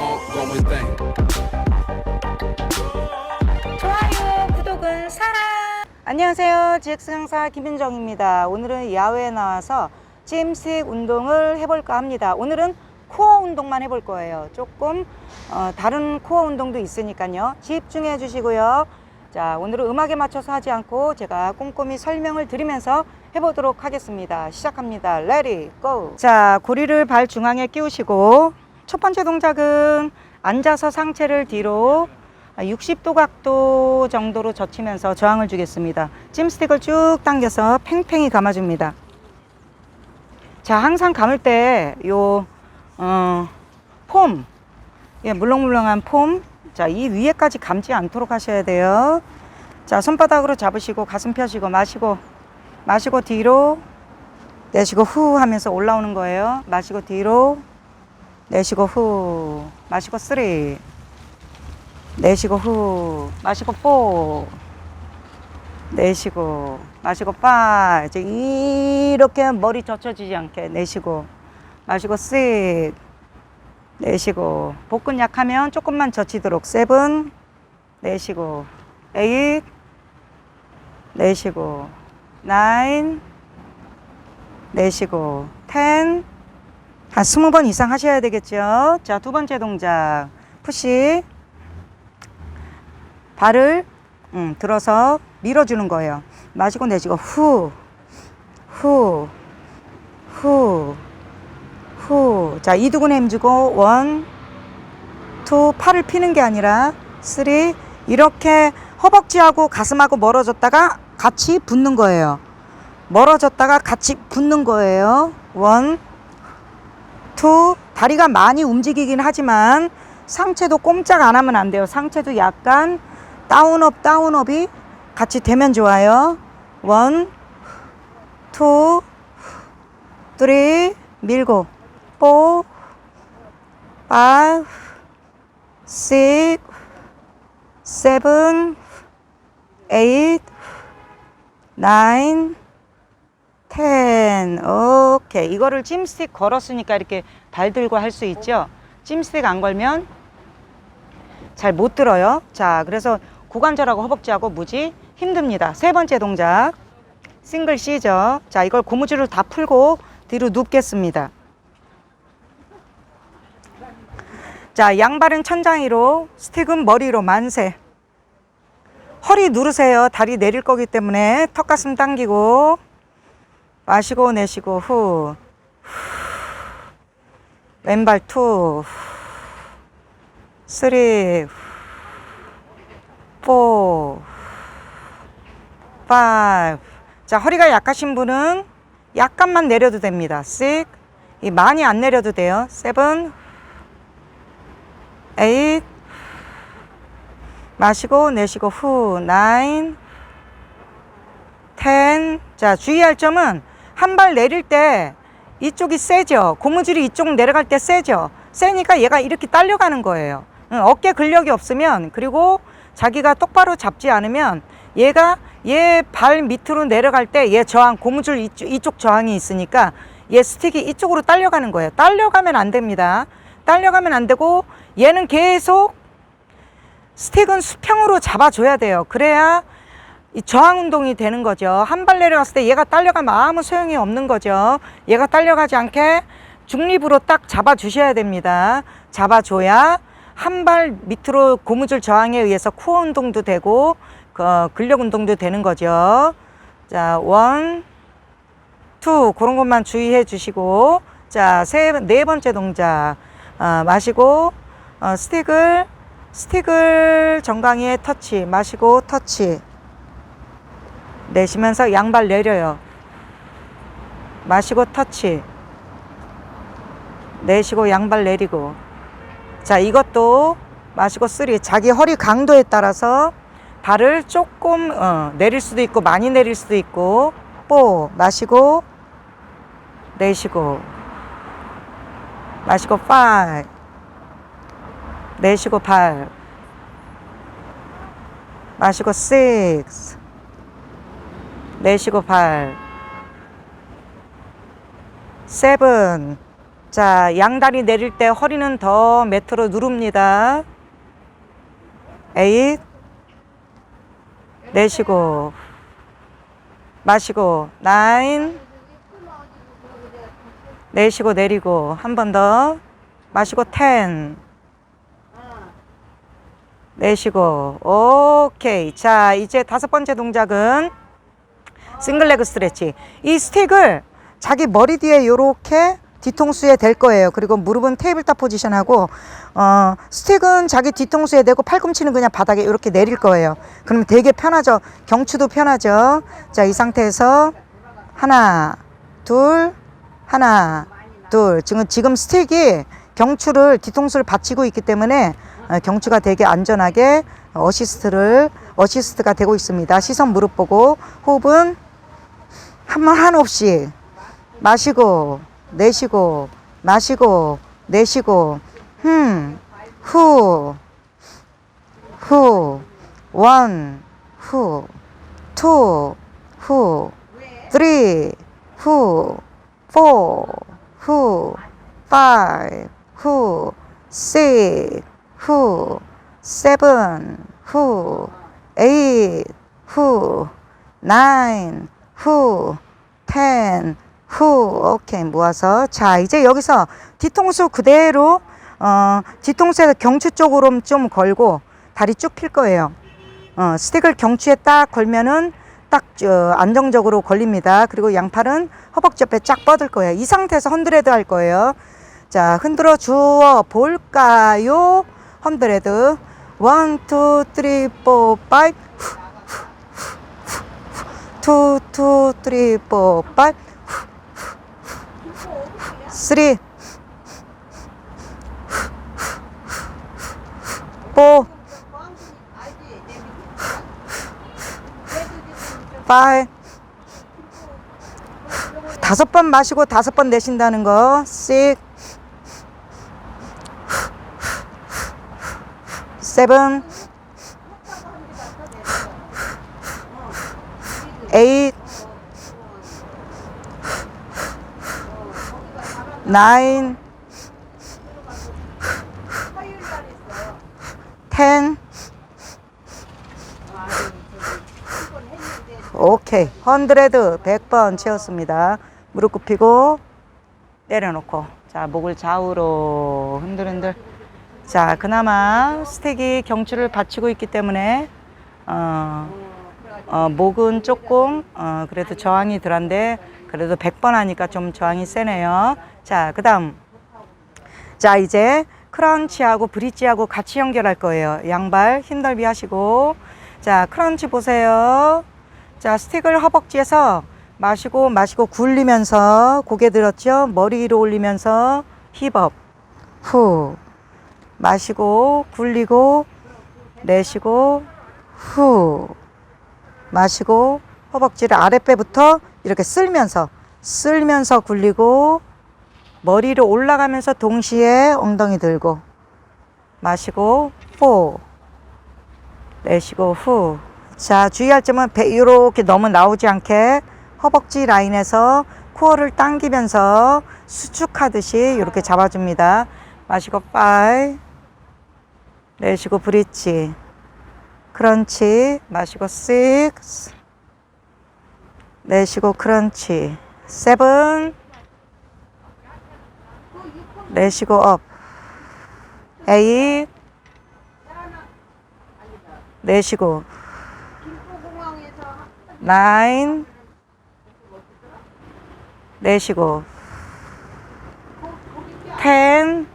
ongoing thing. 좋아요, 구독은 사랑. 안녕하세요. GX 강사 김윤정입니다. 오늘은 야외에 나와서 찜스틱 운동을 해볼까 합니다. 오늘은 코어 운동만 해볼 거예요. 조금 어, 다른 코어 운동도 있으니까요. 집중해 주시고요. 자, 오늘은 음악에 맞춰서 하지 않고 제가 꼼꼼히 설명을 드리면서 해보도록 하겠습니다. 시작합니다. 레디 고! 자, 고리를 발 중앙에 끼우시고 첫 번째 동작은 앉아서 상체를 뒤로 60도 각도 정도로 젖히면서 저항을 주겠습니다. 찜스틱을 쭉 당겨서 팽팽히 감아줍니다. 자, 항상 감을 때, 요, 어, 폼, 예, 물렁물렁한 폼, 자, 이 위에까지 감지 않도록 하셔야 돼요. 자, 손바닥으로 잡으시고, 가슴 펴시고, 마시고, 마시고 뒤로, 내쉬고 후 하면서 올라오는 거예요. 마시고 뒤로, 내쉬고 후, 마시고 쓰리, 내쉬고 후 마시고 포. 내쉬고 마시고 파 이제 이렇게 머리 젖혀지지 않게 내쉬고 마시고 씩 내쉬고 복근 약하면 조금만 젖히도록 세븐. 내쉬고 에잇. 내쉬고 나인. 내쉬고 텐 한 스무 번 이상 하셔야 되겠죠 자 두 번째 동작 푸시 발을 음, 들어서 밀어주는 거예요. 마시고 내쉬고 후, 후, 후, 후. 자, 이두근 힘주고 원, 투, 팔을 피는 게 아니라 쓰리. 이렇게 허벅지하고 가슴하고 멀어졌다가 같이 붙는 거예요. 멀어졌다가 같이 붙는 거예요. 원, 투. 다리가 많이 움직이긴 하지만 상체도 꼼짝 안 하면 안 돼요. 상체도 약간 다운업 다운업이 같이 되면 좋아요. 원, 투, 쓰리, 밀고, 포, 파이브, 식, 세븐, 에잇, 나인, 텐. 오케이. 이거를 찜스틱 걸었으니까 이렇게 발 들고 할 수 있죠. 찜스틱 안 걸면 잘 못 들어요. 자, 그래서 고관절하고 허벅지하고 무지 힘듭니다. 세 번째 동작. 싱글 C죠. 자, 이걸 고무줄을 다 풀고 뒤로 눕겠습니다. 자, 양발은 천장 위로, 스틱은 머리로 만세. 허리 누르세요. 다리 내릴 거기 때문에 턱가슴 당기고 마시고 내쉬고 후. 왼발 투. 쓰리. 포, 파이브. 자, 허리가 약하신 분은 약간만 내려도 됩니다. 식, 이 많이 안 내려도 돼요. 세븐, 에잇, 마시고 내쉬고 후, 나인, 텐. 자, 주의할 점은 한 발 내릴 때 이쪽이 세죠. 고무줄이 이쪽 내려갈 때 세죠. 세니까 얘가 이렇게 딸려가는 거예요. 응, 어깨 근력이 없으면 그리고 자기가 똑바로 잡지 않으면 얘가 얘 발 밑으로 내려갈 때 얘 저항 고무줄 이쪽, 이쪽 저항이 있으니까 얘 스틱이 이쪽으로 딸려가는 거예요. 딸려가면 안 됩니다. 딸려가면 안 되고 얘는 계속 스틱은 수평으로 잡아줘야 돼요. 그래야 이 저항 운동이 되는 거죠. 한 발 내려갔을 때 얘가 딸려가면 아무 소용이 없는 거죠. 얘가 딸려가지 않게 중립으로 딱 잡아 주셔야 됩니다. 잡아 줘야 한 발 밑으로 고무줄 저항에 의해서 코어 운동도 되고 그 근력 운동도 되는 거죠. 자, 원, 투 그런 것만 주의해 주시고 자, 세, 네 번째 동작 어, 마시고 어, 스틱을 스틱을 정강이에 터치 마시고 터치 내쉬면서 양발 내려요. 마시고 터치. 내쉬고 양발 내리고. 자, 이것도 마시고 쓰리. 자기 허리 강도에 따라서 발을 조금 어, 내릴 수도 있고 많이 내릴 수도 있고 뽀 마시고 내쉬고. 마시고 파이 내쉬고 팔. 마시고 식스 내쉬고 팔 세븐 자, 양다리 내릴 때 허리는 더 매트로 누릅니다. 에잇. 내쉬고. 마시고. 나인. 내쉬고 내리고. 한 번 더. 마시고 텐. 내쉬고. 오케이. 자, 이제 다섯 번째 동작은 싱글레그 스트레치. 이 스틱을 자기 머리 뒤에 요렇게 뒤통수에 댈 거예요. 그리고 무릎은 테이블탑 포지션하고 어, 스틱은 자기 뒤통수에 대고 팔꿈치는 그냥 바닥에 이렇게 내릴 거예요. 그러면 되게 편하죠. 경추도 편하죠. 자, 이 상태에서 하나, 둘, 하나, 둘. 지금 지금 스틱이 경추를 뒤통수를 받치고 있기 때문에 어, 경추가 되게 안전하게 어시스트를 어시스트가 되고 있습니다. 시선 무릎 보고 호흡은 한번 한없이 마시고 내쉬고 마시고 내쉬고 흠, 후, 후, 원, 후, 투, 후, 쓰리, 후, 포, 후, 파이브, 후, 식, 후, 세븐, 후, 에잇, 후, 나인, 후, 텐, 후, 오케이 모아서 자 이제 여기서 뒤통수 그대로 어 뒤통수에서 경추 쪽으로 좀 걸고 다리 쭉 필 거예요. 어 스틱을 경추에 딱 걸면은 딱 저, 안정적으로 걸립니다. 그리고 양팔은 허벅지 옆에 쫙 뻗을 거예요. 이 상태에서 헌드레드 할 거예요. 자 흔들어 주어 볼까요? 헌드레드 원, 투, 쓰리, 포, 파이브 투, 투, 쓰리, 포, 파이브 쓰리. 포. 파이 다섯 번 마시고 다섯 번 내쉰다는 거. 식, 세븐, 에잇, 나인, 텐, 오케이. 헌드레드 100번 채웠습니다. 무릎 굽히고 내려놓고 자, 목을 좌우로 흔들흔들. 자, 그나마 스택이 경추를 받치고 있기 때문에 어, 어, 목은 조금 어, 그래도 저항이 덜한데 그래도 100번 하니까 좀 저항이 세네요. 자, 그 다음 자, 이제 크런치하고 브릿지하고 같이 연결할 거예요. 양발 힘 넓이 하시고 자, 크런치 보세요. 자, 스틱을 허벅지에서 마시고 마시고 굴리면서 고개 들었죠? 머리 위로 올리면서 힙업. 후. 마시고 굴리고 내쉬고 후. 마시고 허벅지를 아랫배부터 이렇게 쓸면서 쓸면서 굴리고 머리로 올라가면서 동시에 엉덩이 들고 마시고 포 내쉬고 후. 자, 주의할 점은 배 이렇게 너무 나오지 않게 허벅지 라인에서 코어를 당기면서 수축하듯이 이렇게 잡아줍니다. 마시고 파이 내쉬고 브릿지 크런치 마시고 식스 내쉬고 크런치 세븐 내쉬고 업 에잇 내쉬고. 나인 내쉬고. 텐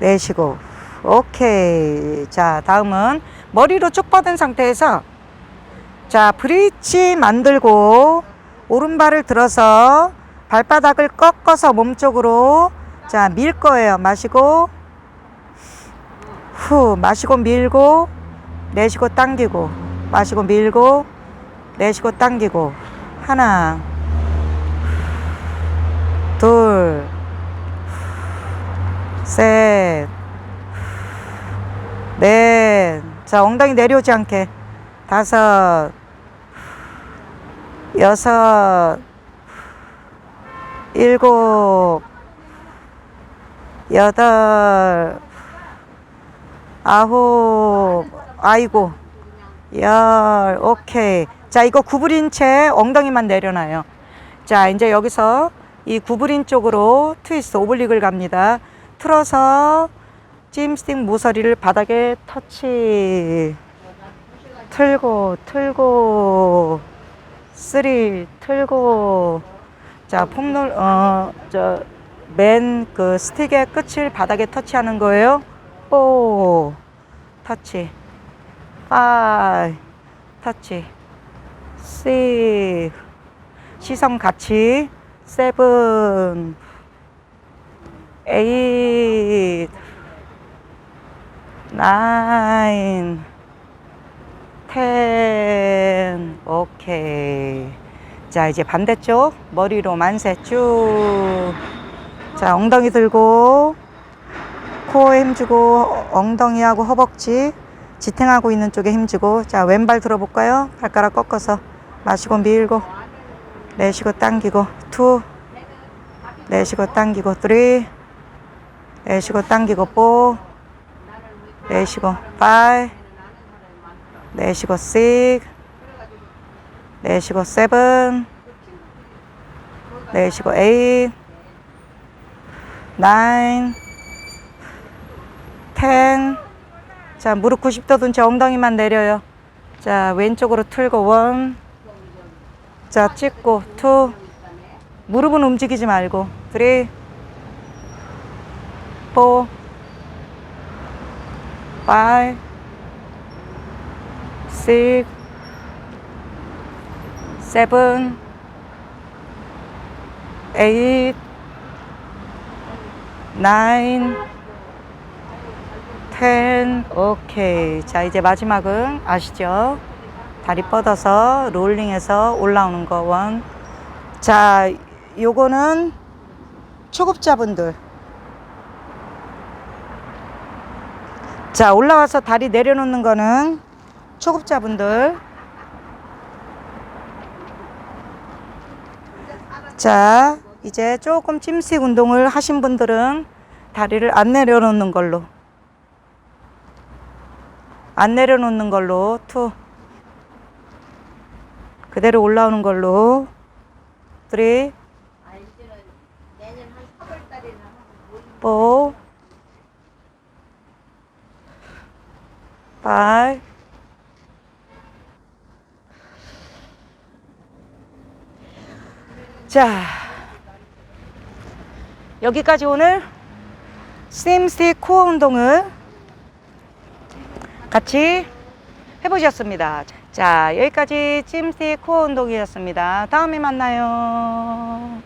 내쉬고. 오케이. 자 다음은 머리로 쭉 뻗은 상태에서 자 브릿지 만들고 오른발을 들어서 발바닥을 꺾어서 몸쪽으로. 자 밀 거예요. 마시고. 후 마시고 밀고 내쉬고 당기고 마시고 밀고 내쉬고 당기고. 하나. 둘 셋 넷 자 엉덩이 내려오지 않게. 다섯. 여섯 일곱, 여덟, 아홉, 아이고, 열, 오케이. 자, 이거 구부린 채 엉덩이만 내려놔요. 자, 이제 여기서 이 구부린 쪽으로 트위스트 오블릭을 갑니다. 틀어서 찜스틱 모서리를 바닥에 터치. 틀고, 틀고, 쓰리, 틀고. 자, 폭놀, 어, 저, 맨 그 스틱의 끝을 바닥에 터치하는 거예요. 오, 터치. 파이, 터치. 시, 시선 같이. 세븐, 에잇, 나인, 텐. 오케이. 자, 이제 반대쪽 머리로 만세 쭉. 자, 엉덩이 들고 코에 힘주고 엉덩이하고 허벅지 지탱하고 있는 쪽에 힘주고. 자, 왼발 들어볼까요? 발가락 꺾어서 마시고 밀고 내쉬고 당기고. 투. 내쉬고 당기고. 쓰리. 내쉬고 당기고 포. 내쉬고 파이 내쉬고 식 내쉬고 세븐 내쉬고 에잇 나인 텐 자, 무릎 90도 둔 채 엉덩이만 내려요. 자, 왼쪽으로 틀고 원. 자, 찍고 투. 무릎은 움직이지 말고 쓰리. 포. 파이. 식. 세븐. 에잇. 나인. 10 오케이 자 이제 마지막은 아시죠 다리 뻗어서 롤링해서 올라오는 거원자 요거는 초급자분들 자 올라와서 다리 내려놓는 거는 초급자분들 자 이제 조금 찜식 운동을 하신 분들은 다리를 안 내려놓는 걸로. 안 내려놓는 걸로 투. 그대로 올라오는 걸로. 쓰리. 포. 파이 자 여기까지 오늘 스팀스틱 코어 운동을 같이 해보셨습니다. 자, 여기까지 찜스틱 코어 운동이었습니다. 다음에 만나요.